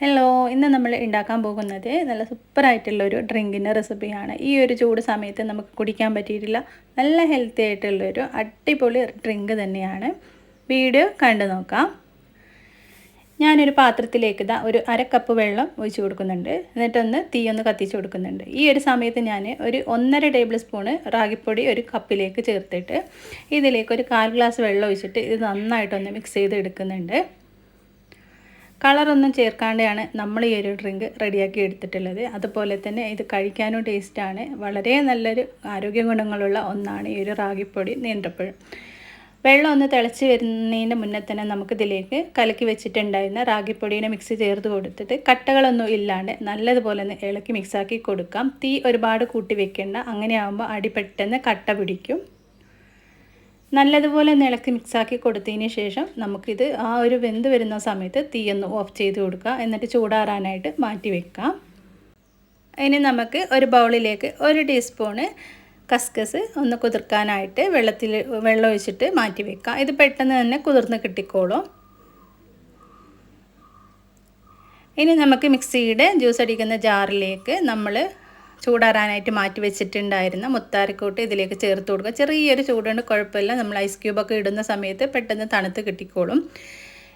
Hello ഇന്ന് നമ്മൾ ഉണ്ടാക്കാൻ പോകുന്നത് നല്ല സൂപ്പറായിട്ടുള്ളൊരു ഡ്രിങ്കിന്റെ റെസിപ്പിയാണ്. ഈ ഒരു ചൂട് സമയത്ത് നമുക്ക് കുടിക്കാൻ പറ്റിയിട്ടില്ല. നല്ല ഹെൽത്തി ആയിട്ടുള്ളൊരു അടിപൊളി ഡ്രിങ്ക് തന്നെയാണ്. വീഡിയോ കണ്ടു നോക്കാം. ഞാനൊരു പാത്രത്തിലേക്ക് ഇതാ ഒരു അര കപ്പ് വെള്ളം ഒഴിച്ച് കൊടുക്കുന്നുണ്ട്. എന്നിട്ടൊന്ന് തീ ഒന്ന് കത്തിച്ച് കൊടുക്കുന്നുണ്ട്. ഈ ഒരു സമയത്ത് ഞാൻ ഒരു ഒന്നര ടേബിൾ സ്പൂണ് റാഗിപ്പൊടി ഒരു കപ്പിലേക്ക് ചേർത്തിട്ട് ഇതിലേക്ക് ഒരു കാൽ ഗ്ലാസ് വെള്ളം ഒഴിച്ചിട്ട് ഇത് നന്നായിട്ടൊന്ന് മിക്സ് ചെയ്ത് എടുക്കുന്നുണ്ട് കളറൊന്നും ചേർക്കാതെയാണ് നമ്മൾ ഈ ഒരു ഡ്രിങ്ക് റെഡിയാക്കി എടുത്തിട്ടുള്ളത്. അതുപോലെ തന്നെ ഇത് കഴിക്കാനും ടേസ്റ്റാണ്. വളരെ നല്ലൊരു ആരോഗ്യ ഗുണങ്ങളുള്ള ഒന്നാണ് ഈ ഒരു റാഗിപ്പൊടി നീന്തപ്പഴം വെള്ളം ഒന്ന് തിളച്ച് വരുന്നതിന് മുന്നേ തന്നെ നമുക്കിതിലേക്ക് കലക്കി വെച്ചിട്ടുണ്ടായിരുന്ന റാഗിപ്പൊടീനെ മിക്സ് ചേർത്ത് കൊടുത്തിട്ട് കട്ടകളൊന്നും ഇല്ലാണ്ട് നല്ലതുപോലെ ഒന്ന് ഇളക്കി മിക്സാക്കി കൊടുക്കാം. തീ ഒരുപാട് കൂട്ടി വെക്കേണ്ട. അങ്ങനെയാകുമ്പോൾ അടി പെട്ടെന്ന് കട്ട പിടിക്കും. നല്ലതുപോലെ നിലയ്ക്ക് മിക്സാക്കി കൊടുത്തതിന് ശേഷം നമുക്കിത് ആ ഒരു വെന്ത് വരുന്ന സമയത്ത് തീയൊന്ന് ഓഫ് ചെയ്ത് കൊടുക്കുക. എന്നിട്ട് ചൂടാറാനായിട്ട് മാറ്റി വെക്കാം. ഇനി നമുക്ക് ഒരു ബൗളിലേക്ക് ഒരു ടീസ്പൂണ് കസ്കസ് ഒന്ന് കുതിർക്കാനായിട്ട് വെള്ളത്തിൽ വെള്ളം ഒഴിച്ചിട്ട് മാറ്റി വെക്കാം. ഇത് പെട്ടെന്ന് തന്നെ കുതിർന്ന് കിട്ടിക്കോളും. ഇനി നമുക്ക് മിക്സിയുടെ ജ്യൂസ് അടിക്കുന്ന ജാറിലേക്ക് നമ്മൾ ചൂടാറാനായിട്ട് മാറ്റി വെച്ചിട്ടുണ്ടായിരുന്ന മുത്താരക്കൂട്ട് ഇതിലേക്ക് ചേർത്ത് കൊടുക്കുക. ചെറിയൊരു ചൂടുകൊണ്ട് കുഴപ്പമില്ല. നമ്മൾ ഐസ് ക്യൂബൊക്കെ ഇടുന്ന സമയത്ത് പെട്ടെന്ന് തണുത്ത് കിട്ടിക്കോളും.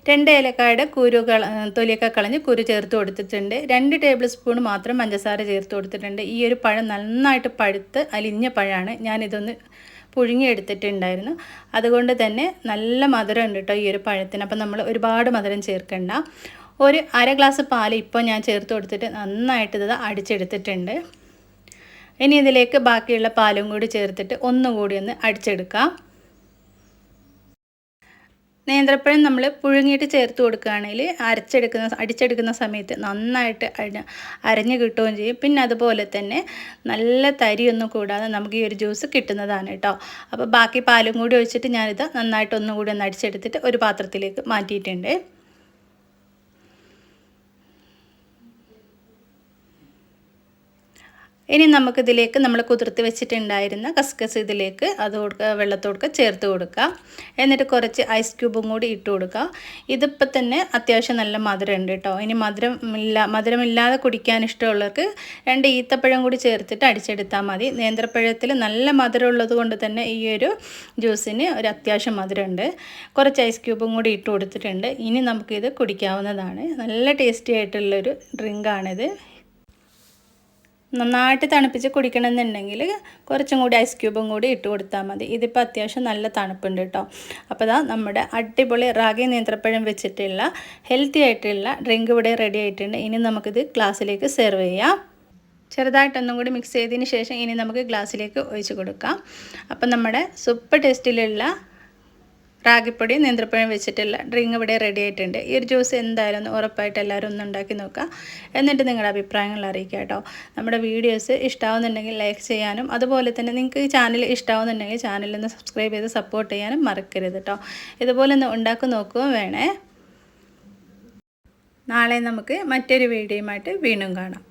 രണ്ട് ഏലക്കായുടെ കുരു കള തൊലിയൊക്കെ കളഞ്ഞ് കുരു ചേർത്ത് കൊടുത്തിട്ടുണ്ട്. രണ്ട് ടേബിൾ സ്പൂൺ മാത്രം പഞ്ചസാര ചേർത്ത് കൊടുത്തിട്ടുണ്ട്. ഈ ഒരു പഴം നന്നായിട്ട് പഴുത്ത് അലിഞ്ഞ പഴമാണ്. ഞാനിതൊന്ന് പുഴുങ്ങിയെടുത്തിട്ടുണ്ടായിരുന്നു. അതുകൊണ്ട് തന്നെ നല്ല മധുരം ഉണ്ട് കേട്ടോ ഈ ഒരു പഴത്തിന്. അപ്പം നമ്മൾ ഒരുപാട് മധുരം ചേർക്കണ്ട. ഒരു അര ഗ്ലാസ് പാൽ ഇപ്പോൾ ഞാൻ ചേർത്ത് കൊടുത്തിട്ട് നന്നായിട്ട് ഇത് അടിച്ചെടുത്തിട്ടുണ്ട്. ഇനി ഇതിലേക്ക് ബാക്കിയുള്ള പാലും കൂടി ചേർത്തിട്ട് ഒന്നുകൂടി ഒന്ന് അടിച്ചെടുക്കാം. നേന്ത്രപ്പഴം നമ്മൾ പുഴുങ്ങിയിട്ട് ചേർത്ത് കൊടുക്കുകയാണെങ്കിൽ അരച്ചെടുക്കുന്ന അടിച്ചെടുക്കുന്ന സമയത്ത് നന്നായിട്ട് അരഞ്ഞ് കിട്ടുകയും ചെയ്യും. പിന്നെ അതുപോലെ തന്നെ നല്ല തരിയൊന്നും കൂടാതെ നമുക്ക് ഈ ഒരു ജ്യൂസ് കിട്ടുന്നതാണ് കേട്ടോ. അപ്പോൾ ബാക്കി പാലും കൂടി ഒഴിച്ചിട്ട് ഞാനിത് നന്നായിട്ട് ഒന്നുകൂടി ഒന്ന് അടിച്ചെടുത്തിട്ട് ഒരു പാത്രത്തിലേക്ക് മാറ്റിയിട്ടുണ്ട്. ഇനി നമുക്കിതിലേക്ക് നമ്മൾ കുതിർത്ത് വെച്ചിട്ടുണ്ടായിരുന്ന കസ്കസ് ഇതിലേക്ക് അത് കൊടുക്കുക വെള്ളത്തോടുക്ക ചേർത്ത് കൊടുക്കുക എന്നിട്ട് കുറച്ച് ഐസ് ക്യൂബും കൂടി ഇട്ട് കൊടുക്കുക ഇതിപ്പോൾ തന്നെ അത്യാവശ്യം നല്ല മധുരം ഉണ്ട് കേട്ടോ. ഇനി മധുരം ഇല്ല മധുരമില്ലാതെ കുടിക്കാൻ ഇഷ്ടമുള്ളവർക്ക് രണ്ട് ഈത്തപ്പഴം കൂടി ചേർത്തിട്ട് അടിച്ചെടുത്താൽ മതി. നേന്ത്രപ്പഴത്തിൽ നല്ല മധുരം ഉള്ളത് കൊണ്ട് തന്നെ ഈ ഒരു ജ്യൂസിന് ഒരു അത്യാവശ്യം മധുരമുണ്ട്. കുറച്ച് ഐസ് ക്യൂബും കൂടി ഇട്ട് കൊടുത്തിട്ടുണ്ട്. ഇനി നമുക്കിത് കുടിക്കാവുന്നതാണ്. നല്ല ടേസ്റ്റി ആയിട്ടുള്ളൊരു ഡ്രിങ്കാണിത് നന്നായിട്ട് തണുപ്പിച്ച് കുടിക്കണമെന്നുണ്ടെങ്കിൽ കുറച്ചും കൂടി ഐസ് ക്യൂബും കൂടി ഇട്ട് കൊടുത്താൽ മതി. ഇതിപ്പോൾ അത്യാവശ്യം നല്ല തണുപ്പുണ്ട് കേട്ടോ. അപ്പോൾ ഇതാ നമ്മുടെ അടിപൊളി റാഗി നേന്ത്രപ്പഴം വെച്ചിട്ടുള്ള ഹെൽത്തി ആയിട്ടുള്ള ഡ്രിങ്ക് ഇവിടെ റെഡി ആയിട്ടുണ്ട്. ഇനി നമുക്കിത് ഗ്ലാസ്സിലേക്ക് സെർവ് ചെയ്യാം. ചെറുതായിട്ടൊന്നും കൂടി മിക്സ് ചെയ്തതിന് ശേഷം ഇനി നമുക്ക് ഗ്ലാസ്സിലേക്ക് ഒഴിച്ച് കൊടുക്കാം. അപ്പം നമ്മുടെ സൂപ്പർ ടേസ്റ്റിലുള്ള റാഗിപ്പൊടി നേന്ത്രപ്പഴം വെച്ചിട്ടില്ല ഡ്രിങ്ക് ഇവിടെ റെഡി ആയിട്ടുണ്ട്. ഈ ഒരു ജ്യൂസ് എന്തായാലും ഉറപ്പായിട്ട് എല്ലാവരും ഒന്ന് ഉണ്ടാക്കി നോക്കുക. എന്നിട്ട് നിങ്ങളുടെ അഭിപ്രായങ്ങൾ അറിയിക്കുക കേട്ടോ. നമ്മുടെ വീഡിയോസ് ഇഷ്ടമാവുന്നുണ്ടെങ്കിൽ ലൈക്ക് ചെയ്യാനും അതുപോലെ തന്നെ നിങ്ങൾക്ക് ഈ ചാനൽ ഇഷ്ടമാവുന്നുണ്ടെങ്കിൽ ചാനലിൽ സബ്സ്ക്രൈബ് ചെയ്ത് സപ്പോർട്ട് ചെയ്യാനും മറക്കരുത് കേട്ടോ. ഇതുപോലെ ഒന്ന് ഉണ്ടാക്കി നോക്കുകയും വേണേ. നാളെ നമുക്ക് മറ്റൊരു വീഡിയോയുമായിട്ട് വീണ്ടും കാണാം.